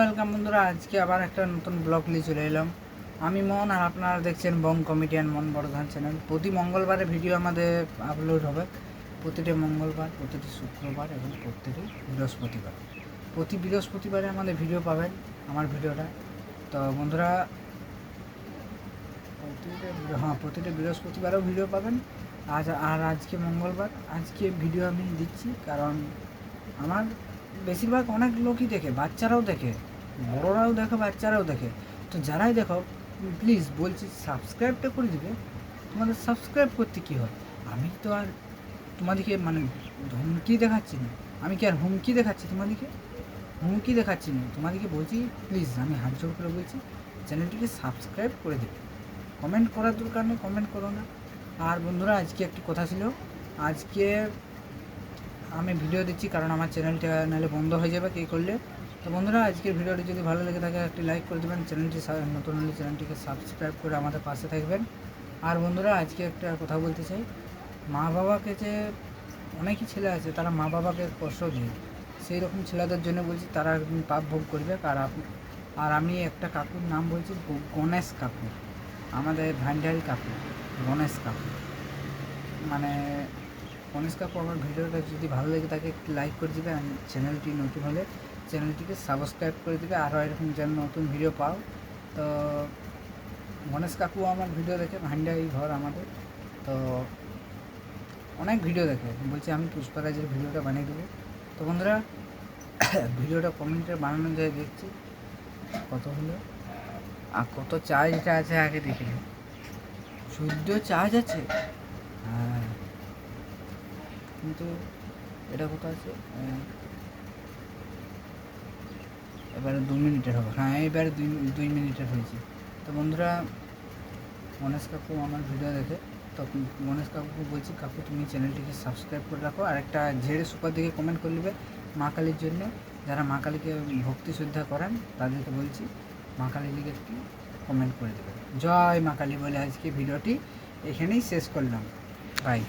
Welcome বন্ধুরা, আজকে আবার একটা নতুন ব্লগ নিয়ে চলে এলাম। আমি মন আর আপনারা দেখছেন বং কমেডিয়ান মন বড়ধান চ্যানেল প্রতি মঙ্গলবারে ভিডিও আমাদের আপলোড হবে। প্রতিটি মঙ্গলবার, প্রতিটি শুক্রবার এবং প্রতিটি বৃহস্পতিবার। প্রতি বৃহস্পতিবারে আমাদের ভিডিও পাবেন আমার ভিডিওটা তো বন্ধুরা, প্রতিটা হ্যাঁ প্রতিটা বৃহস্পতিবারেও ভিডিও পাবেন। আজ আর আজকে মঙ্গলবার। আজকে ভিডিও আমি দিচ্ছি কারণ আমার বেশিরভাগ অনেক লোকই দেখে, বাচ্চারাও দেখে, বড়রাও দেখে, বাচ্চারাও দেখে। তো যারাই দেখো প্লিজ বলছি সাবস্ক্রাইবটা করে দিবে। তোমাদের সাবস্ক্রাইব করতে কী হয়? আমি তো আর তোমাদেরকে মানে ধমকি দেখাচ্ছি না। আমি কি আর হুমকি দেখাচ্ছি তোমাদেরকে? হুমকি দেখাচ্ছি না। তোমাদেরকে বলছি প্লিজ আমি হাত জোর করে বলছি, চ্যানেলটিকে সাবস্ক্রাইব করে দেবে। কমেন্ট করার দরকার নেই কমেন্ট করো না। আর বন্ধুরা, আজকে একটি কথা ছিল। আজকে আমি ভিডিও দিচ্ছি, কারণ আমার চ্যানেলটা নাহলে বন্ধ হয়ে যাবে, কে করলে? তো বন্ধুরা, আজকের ভিডিওটি যদি ভালো লেগে থাকে, একটি লাইক করে দেবেন চ্যানেলটি নতুন হলে চ্যানেলটিকে সাবস্ক্রাইব করে আমাদের পাশে থাকবেন। আর বন্ধুরা, আজকে একটা কথা বলতে চাই। মা বাবাকে যে অনেকই ছেলে আছে, তারা মা বাবাকে কষ্ট দিয়ে। সেই রকম ছেলেদের জন্য বলছি, তারা পাপ ভোগ করবে। আর আর আমি একটা কাকুর নাম বলছি গণেশ কাকু। আমাদের ভান্ডারি কাকু, গণেশ কাকু। মানে কাকু আমার ভিডিওটা যদি ভালো লেগে থাকে, একটু লাইক করে দেবে আর চ্যানেলটি নতুন হলে চ্যানেলটিকে সাবস্ক্রাইব করে দেবে। আরও এরকম যেন নতুন ভিডিও পাও। তো গণেশ কাকু আমার ভিডিও দেখে ভান্ডারি ঘর আমাদের। তো অনেক ভিডিও দেখে। বলছি আমি পুষ্পারাজের ভিডিওটা বানিয়ে দেবো। তো বন্ধুরা, ভিডিওটা কমেন্টে বানানো যায় দেখছি। কত হলো? আর কত চার্জটা আছে আগে দেখে। চোদ্দ চার্জ আছে? হ্যাঁ। কিন্তু এটা কত আছে? এবারে দু মিনিটের হবে। হ্যাঁ এবারে দুই দুই মিনিটের হয়েছে। তো বন্ধুরা গণেশ কাকু আমার ভিডিও দেখে, তো গণেশ কাকুকে বলছি, কাকু তুমি চ্যানেলটিকে সাবস্ক্রাইব করে রাখো। আর একটা ঝেড়ে সুপার দিকে কমেন্ট করে নেবে মা কালীর জন্য। যারা মা কালীকে ভক্তি শ্রদ্ধা করেন, তাদেরকে বলছি, মা কালী লিগে একটি কমেন্ট করে দেবেন জয় মা কালী বলে আজকে ভিডিওটি এখানেই শেষ করলাম। বাই